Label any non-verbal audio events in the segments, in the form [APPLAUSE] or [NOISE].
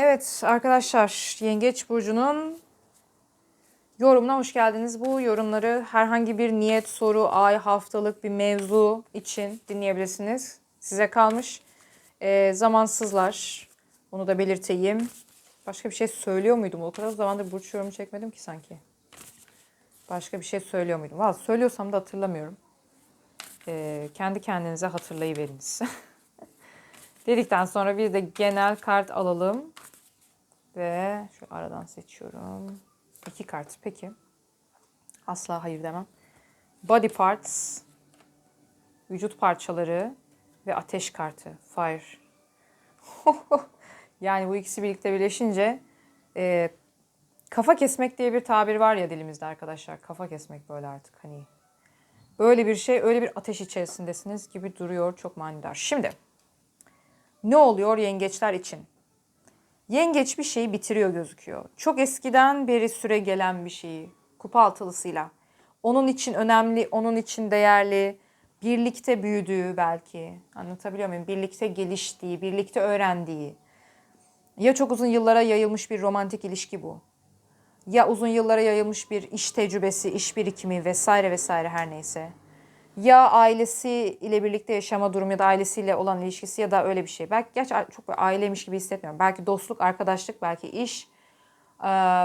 Evet arkadaşlar Yengeç Burcu'nun yorumuna hoş geldiniz. Bu yorumları herhangi bir niyet, soru, ay, haftalık bir mevzu için dinleyebilirsiniz. Size kalmış. Ee, zamansızlar. Onu da belirteyim. Başka bir şey söylüyor muydum? O kadar zamandır burç yorumu çekmedim ki sanki. Başka bir şey söylüyor muydum? Valla söylüyorsam da hatırlamıyorum. Ee, kendi kendinize hatırlayıveriniz. [LAUGHS] Dedikten sonra bir de genel kart alalım. Ve şu aradan seçiyorum. İki kart peki. Asla hayır demem. Body parts, vücut parçaları ve ateş kartı. Fire. [LAUGHS] yani bu ikisi birlikte birleşince e, kafa kesmek diye bir tabir var ya dilimizde arkadaşlar. Kafa kesmek böyle artık hani. Böyle bir şey, öyle bir ateş içerisindesiniz gibi duruyor. Çok manidar. Şimdi ne oluyor yengeçler için? Yengeç bir şeyi bitiriyor gözüküyor. Çok eskiden beri süre gelen bir şeyi kupa altılısıyla. Onun için önemli, onun için değerli, birlikte büyüdüğü belki. Anlatabiliyor muyum? Birlikte geliştiği, birlikte öğrendiği. Ya çok uzun yıllara yayılmış bir romantik ilişki bu. Ya uzun yıllara yayılmış bir iş tecrübesi, iş birikimi vesaire vesaire her neyse ya ailesi ile birlikte yaşama durumu ya da ailesiyle olan ilişkisi ya da öyle bir şey. Belki geç çok böyle aileymiş gibi hissetmiyorum. Belki dostluk, arkadaşlık, belki iş,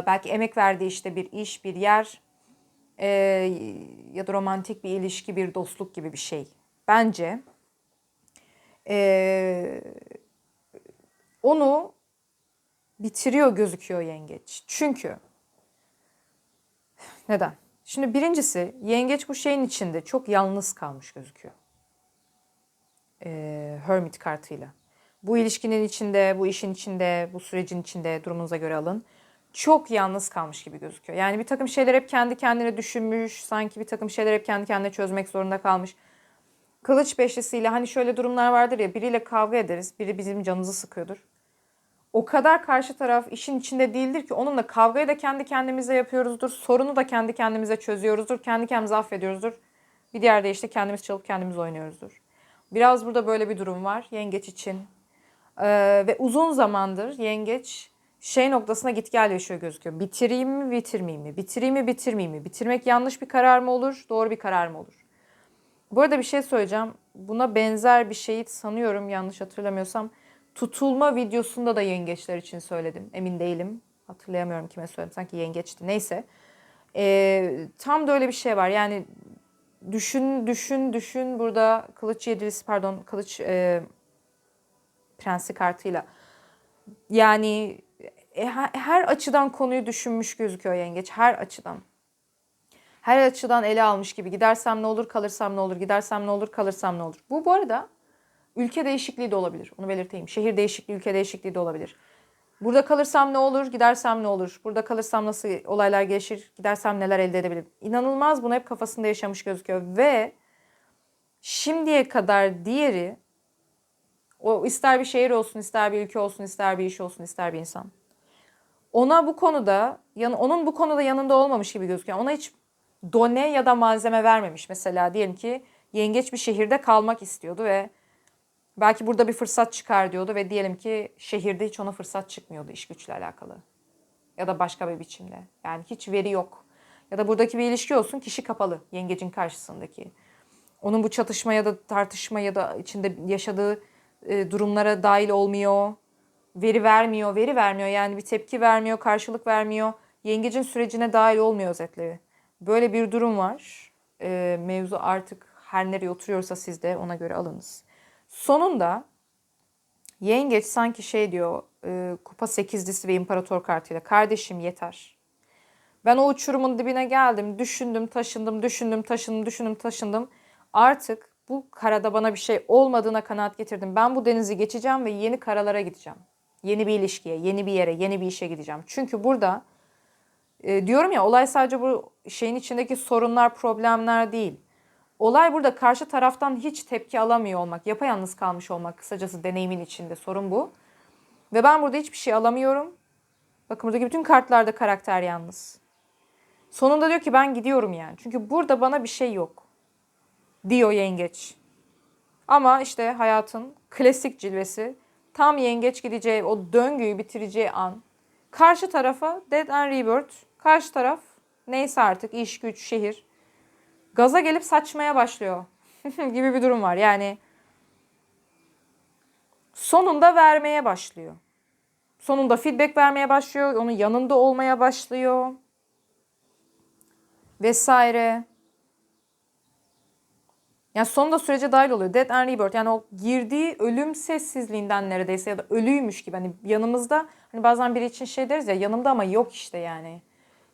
belki emek verdiği işte bir iş, bir yer ya da romantik bir ilişki, bir dostluk gibi bir şey. Bence onu bitiriyor gözüküyor yengeç. Çünkü neden? Şimdi birincisi yengeç bu şeyin içinde çok yalnız kalmış gözüküyor. Ee, Hermit kartıyla. Bu ilişkinin içinde, bu işin içinde, bu sürecin içinde durumunuza göre alın. Çok yalnız kalmış gibi gözüküyor. Yani bir takım şeyler hep kendi kendine düşünmüş. Sanki bir takım şeyler hep kendi kendine çözmek zorunda kalmış. Kılıç beşlisiyle hani şöyle durumlar vardır ya biriyle kavga ederiz. Biri bizim canımızı sıkıyordur o kadar karşı taraf işin içinde değildir ki onunla kavgayı da kendi kendimize yapıyoruzdur. Sorunu da kendi kendimize çözüyoruzdur. Kendi kendimize affediyoruzdur. Bir diğer de işte kendimiz çalıp kendimiz oynuyoruzdur. Biraz burada böyle bir durum var yengeç için. Ee, ve uzun zamandır yengeç şey noktasına git gel yaşıyor gözüküyor. Bitireyim mi bitirmeyeyim mi? Bitireyim mi bitirmeyeyim mi? Bitirmek yanlış bir karar mı olur? Doğru bir karar mı olur? Bu arada bir şey söyleyeceğim. Buna benzer bir şeyi sanıyorum yanlış hatırlamıyorsam tutulma videosunda da yengeçler için söyledim. Emin değilim. Hatırlayamıyorum kime söyledim. Sanki yengeçti. Neyse. Ee, tam da öyle bir şey var. Yani düşün, düşün, düşün. Burada kılıç yedilisi, pardon, kılıç e, prensi kartıyla. Yani e, her açıdan konuyu düşünmüş gözüküyor yengeç. Her açıdan. Her açıdan ele almış gibi. Gidersem ne olur, kalırsam ne olur, gidersem ne olur, kalırsam ne olur. Bu bu arada Ülke değişikliği de olabilir. Onu belirteyim. Şehir değişikliği, ülke değişikliği de olabilir. Burada kalırsam ne olur, gidersem ne olur? Burada kalırsam nasıl olaylar gelişir, gidersem neler elde edebilirim? İnanılmaz bunu hep kafasında yaşamış gözüküyor. Ve şimdiye kadar diğeri, o ister bir şehir olsun, ister bir ülke olsun, ister bir iş olsun, ister bir insan. Ona bu konuda, onun bu konuda yanında olmamış gibi gözüküyor. Ona hiç done ya da malzeme vermemiş. Mesela diyelim ki yengeç bir şehirde kalmak istiyordu ve Belki burada bir fırsat çıkar diyordu ve diyelim ki şehirde hiç ona fırsat çıkmıyordu iş güçle alakalı. Ya da başka bir biçimde. Yani hiç veri yok. Ya da buradaki bir ilişki olsun kişi kapalı yengecin karşısındaki. Onun bu çatışma ya da tartışma ya da içinde yaşadığı e, durumlara dahil olmuyor. Veri vermiyor, veri vermiyor. Yani bir tepki vermiyor, karşılık vermiyor. Yengecin sürecine dahil olmuyor özetleri. Böyle bir durum var. E, mevzu artık her nereye oturuyorsa siz de ona göre alınız. Sonunda yengeç sanki şey diyor e, kupa sekizlisi ve imparator kartıyla kardeşim yeter. Ben o uçurumun dibine geldim, düşündüm, taşındım, düşündüm, taşındım, düşündüm, taşındım. Artık bu karada bana bir şey olmadığına kanaat getirdim. Ben bu denizi geçeceğim ve yeni karalara gideceğim. Yeni bir ilişkiye, yeni bir yere, yeni bir işe gideceğim. Çünkü burada e, diyorum ya olay sadece bu şeyin içindeki sorunlar, problemler değil. Olay burada karşı taraftan hiç tepki alamıyor olmak, yapayalnız kalmış olmak kısacası deneyimin içinde sorun bu. Ve ben burada hiçbir şey alamıyorum. Bakın buradaki bütün kartlarda karakter yalnız. Sonunda diyor ki ben gidiyorum yani. Çünkü burada bana bir şey yok. Diyor yengeç. Ama işte hayatın klasik cilvesi tam yengeç gideceği o döngüyü bitireceği an karşı tarafa Dead and Rebirth karşı taraf neyse artık iş güç şehir gaza gelip saçmaya başlıyor [LAUGHS] gibi bir durum var. Yani sonunda vermeye başlıyor. Sonunda feedback vermeye başlıyor. Onun yanında olmaya başlıyor. Vesaire. Yani sonunda sürece dahil oluyor. Dead and Rebirth. Yani o girdiği ölüm sessizliğinden neredeyse ya da ölüymüş gibi. Hani yanımızda hani bazen biri için şey deriz ya yanımda ama yok işte yani.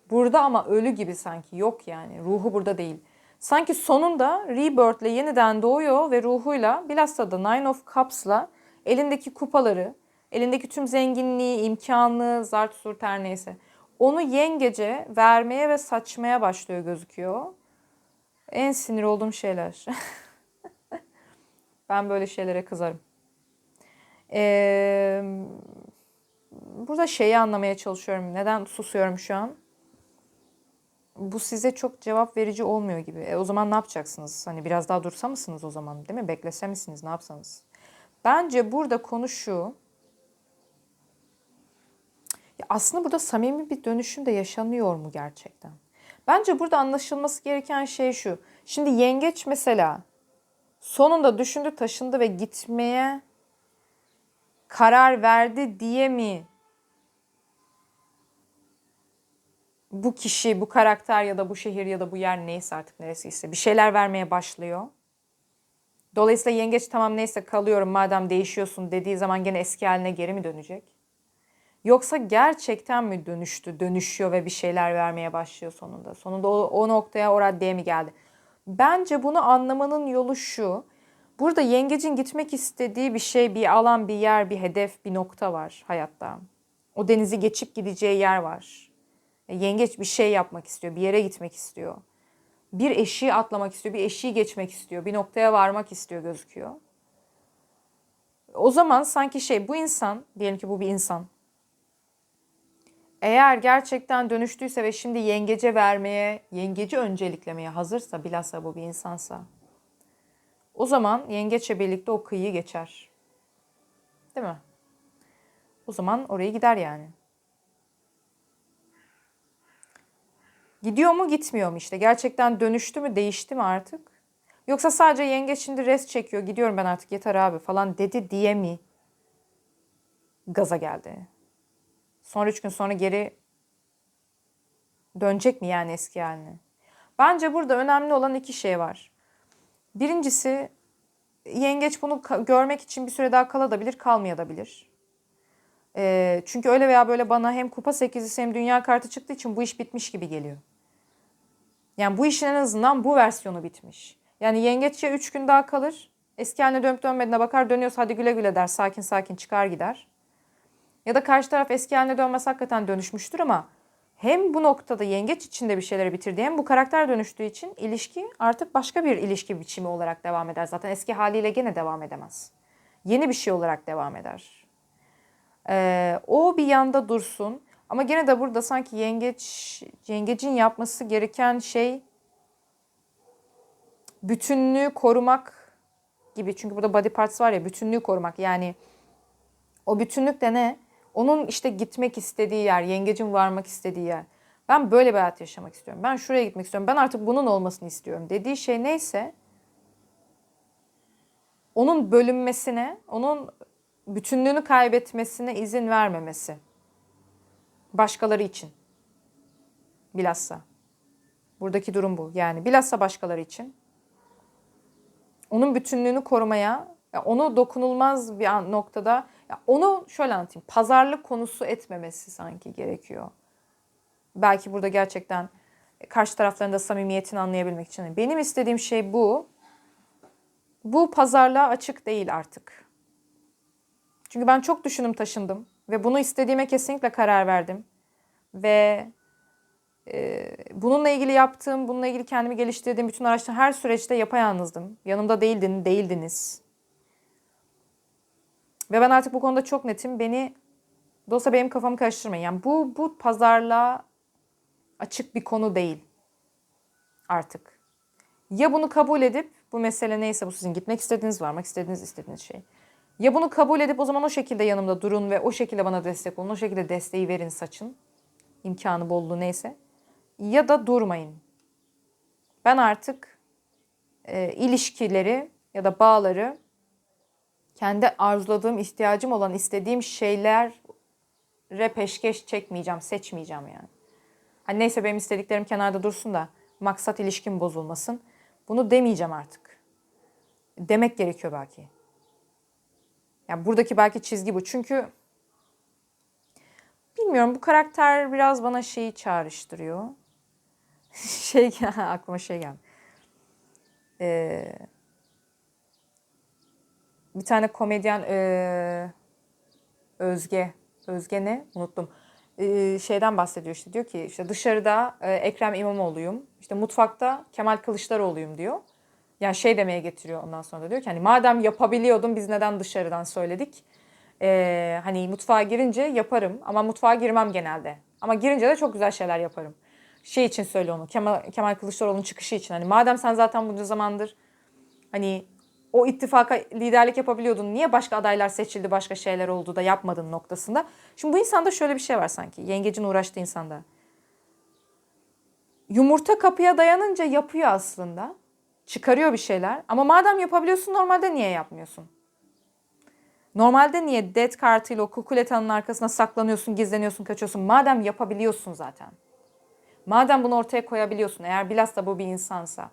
Burada ama ölü gibi sanki yok yani. Ruhu burada değil. Sanki sonunda Rebirth'le yeniden doğuyor ve ruhuyla bilhassa da Nine of Cups'la elindeki kupaları, elindeki tüm zenginliği, imkanı, zart surt her neyse. Onu yengece vermeye ve saçmaya başlıyor gözüküyor. En sinir olduğum şeyler. [LAUGHS] ben böyle şeylere kızarım. Ee, burada şeyi anlamaya çalışıyorum. Neden susuyorum şu an? Bu size çok cevap verici olmuyor gibi. E, o zaman ne yapacaksınız? Hani biraz daha dursa mısınız o zaman değil mi? Beklese misiniz? Ne yapsanız? Bence burada konu şu. Ya aslında burada samimi bir dönüşüm de yaşanıyor mu gerçekten? Bence burada anlaşılması gereken şey şu. Şimdi yengeç mesela sonunda düşündü, taşındı ve gitmeye karar verdi diye mi bu kişi, bu karakter ya da bu şehir ya da bu yer neyse artık neresiyse bir şeyler vermeye başlıyor. Dolayısıyla yengeç tamam neyse kalıyorum madem değişiyorsun dediği zaman gene eski haline geri mi dönecek? Yoksa gerçekten mi dönüştü, dönüşüyor ve bir şeyler vermeye başlıyor sonunda? Sonunda o, o noktaya, o raddeye mi geldi? Bence bunu anlamanın yolu şu. Burada yengecin gitmek istediği bir şey, bir alan, bir yer, bir hedef, bir nokta var hayatta. O denizi geçip gideceği yer var. E, Yengeç bir şey yapmak istiyor, bir yere gitmek istiyor. Bir eşiği atlamak istiyor, bir eşiği geçmek istiyor, bir noktaya varmak istiyor gözüküyor. O zaman sanki şey bu insan, diyelim ki bu bir insan. Eğer gerçekten dönüştüyse ve şimdi yengece vermeye, yengeci önceliklemeye hazırsa, bilhassa bu bir insansa. O zaman yengeçle birlikte o kıyıyı geçer. Değil mi? O zaman oraya gider yani. Gidiyor mu gitmiyor mu işte? Gerçekten dönüştü mü değişti mi artık? Yoksa sadece yengeç şimdi rest çekiyor gidiyorum ben artık yeter abi falan dedi diye mi gaza geldi? Sonra üç gün sonra geri dönecek mi yani eski haline? Bence burada önemli olan iki şey var. Birincisi yengeç bunu görmek için bir süre daha kalabilir, kalmayabilir. E, çünkü öyle veya böyle bana hem kupa 8'lisi hem dünya kartı çıktığı için bu iş bitmiş gibi geliyor. Yani bu işin en azından bu versiyonu bitmiş. Yani yengeç ya 3 gün daha kalır. Eski haline dönüp dönmediğine bakar dönüyorsa hadi güle güle der. Sakin sakin çıkar gider. Ya da karşı taraf eski haline dönmez hakikaten dönüşmüştür ama hem bu noktada yengeç içinde bir şeyleri bitirdi hem bu karakter dönüştüğü için ilişki artık başka bir ilişki biçimi olarak devam eder. Zaten eski haliyle gene devam edemez. Yeni bir şey olarak devam eder. Ee, o bir yanda dursun. Ama gene de burada sanki yengeç yengecin yapması gereken şey bütünlüğü korumak gibi. Çünkü burada body parts var ya bütünlüğü korumak. Yani o bütünlük de ne? Onun işte gitmek istediği yer, yengecin varmak istediği yer. Ben böyle bir hayat yaşamak istiyorum. Ben şuraya gitmek istiyorum. Ben artık bunun olmasını istiyorum. Dediği şey neyse onun bölünmesine, onun bütünlüğünü kaybetmesine izin vermemesi. Başkaları için. Bilhassa. Buradaki durum bu. Yani bilhassa başkaları için. Onun bütünlüğünü korumaya, onu dokunulmaz bir noktada, onu şöyle anlatayım. Pazarlık konusu etmemesi sanki gerekiyor. Belki burada gerçekten karşı tarafların da samimiyetini anlayabilmek için. Benim istediğim şey bu. Bu pazarlığa açık değil artık. Çünkü ben çok düşündüm taşındım ve bunu istediğime kesinlikle karar verdim. Ve e, bununla ilgili yaptığım, bununla ilgili kendimi geliştirdiğim bütün araçta her süreçte yapayalnızdım. Yanımda değildin, değildiniz. Ve ben artık bu konuda çok netim. Beni dolayısıyla benim kafamı karıştırmayın. Yani bu, bu pazarlığa açık bir konu değil artık. Ya bunu kabul edip bu mesele neyse bu sizin gitmek istediğiniz, varmak istediğiniz, istediğiniz şey. Ya bunu kabul edip o zaman o şekilde yanımda durun ve o şekilde bana destek olun. O şekilde desteği verin saçın. imkanı bolluğu neyse. Ya da durmayın. Ben artık e, ilişkileri ya da bağları kendi arzuladığım, ihtiyacım olan, istediğim şeylere peşkeş çekmeyeceğim, seçmeyeceğim yani. Hani neyse benim istediklerim kenarda dursun da maksat ilişkim bozulmasın. Bunu demeyeceğim artık. Demek gerekiyor belki. Yani buradaki belki çizgi bu. Çünkü bilmiyorum bu karakter biraz bana şeyi çağrıştırıyor. [LAUGHS] şey aklıma şey geldi. Ee, bir tane komedyen ee, Özge Özge ne? Unuttum. Ee, şeyden bahsediyor işte diyor ki işte dışarıda e, Ekrem İmamoğlu'yum. işte mutfakta Kemal Kılıçdaroğlu'yum diyor. Yani şey demeye getiriyor ondan sonra da diyor ki hani madem yapabiliyordum biz neden dışarıdan söyledik? Ee, hani mutfağa girince yaparım ama mutfağa girmem genelde. Ama girince de çok güzel şeyler yaparım. Şey için söyle onu Kemal, Kemal Kılıçdaroğlu'nun çıkışı için. Hani madem sen zaten bunca zamandır hani o ittifaka liderlik yapabiliyordun. Niye başka adaylar seçildi, başka şeyler oldu da yapmadın noktasında. Şimdi bu insanda şöyle bir şey var sanki. Yengecin uğraştığı insanda. Yumurta kapıya dayanınca yapıyor aslında. Çıkarıyor bir şeyler. Ama madem yapabiliyorsun normalde niye yapmıyorsun? Normalde niye dead kartıyla o kukuletanın arkasına saklanıyorsun, gizleniyorsun, kaçıyorsun? Madem yapabiliyorsun zaten. Madem bunu ortaya koyabiliyorsun eğer bilhassa bu bir insansa.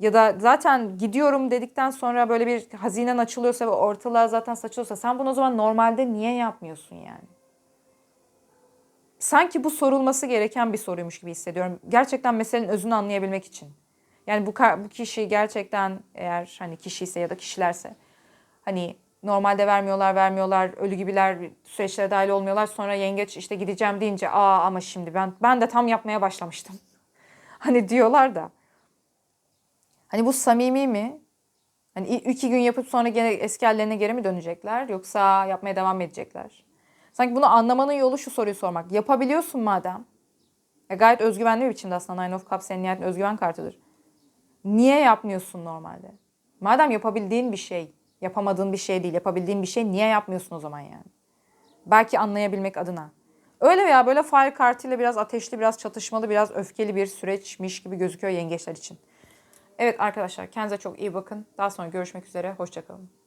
Ya da zaten gidiyorum dedikten sonra böyle bir hazinen açılıyorsa ve ortalığa zaten saçılıyorsa sen bunu o zaman normalde niye yapmıyorsun yani? Sanki bu sorulması gereken bir soruymuş gibi hissediyorum. Gerçekten meselenin özünü anlayabilmek için. Yani bu, bu kişi gerçekten eğer hani kişi ise ya da kişilerse hani normalde vermiyorlar vermiyorlar ölü gibiler süreçlere dahil olmuyorlar sonra yengeç işte gideceğim deyince aa ama şimdi ben ben de tam yapmaya başlamıştım. [LAUGHS] hani diyorlar da Hani bu samimi mi? Hani iki gün yapıp sonra gene eski hallerine geri mi dönecekler yoksa yapmaya devam edecekler? Sanki bunu anlamanın yolu şu soruyu sormak. Yapabiliyorsun madem. E gayet özgüvenli bir biçimde aslında Nine of Cups senin nihayetinde özgüven kartıdır. Niye yapmıyorsun normalde? Madem yapabildiğin bir şey, yapamadığın bir şey değil, yapabildiğin bir şey niye yapmıyorsun o zaman yani? Belki anlayabilmek adına. Öyle veya böyle fire kartıyla biraz ateşli, biraz çatışmalı, biraz öfkeli bir süreçmiş gibi gözüküyor yengeçler için. Evet arkadaşlar kendinize çok iyi bakın. Daha sonra görüşmek üzere. Hoşçakalın.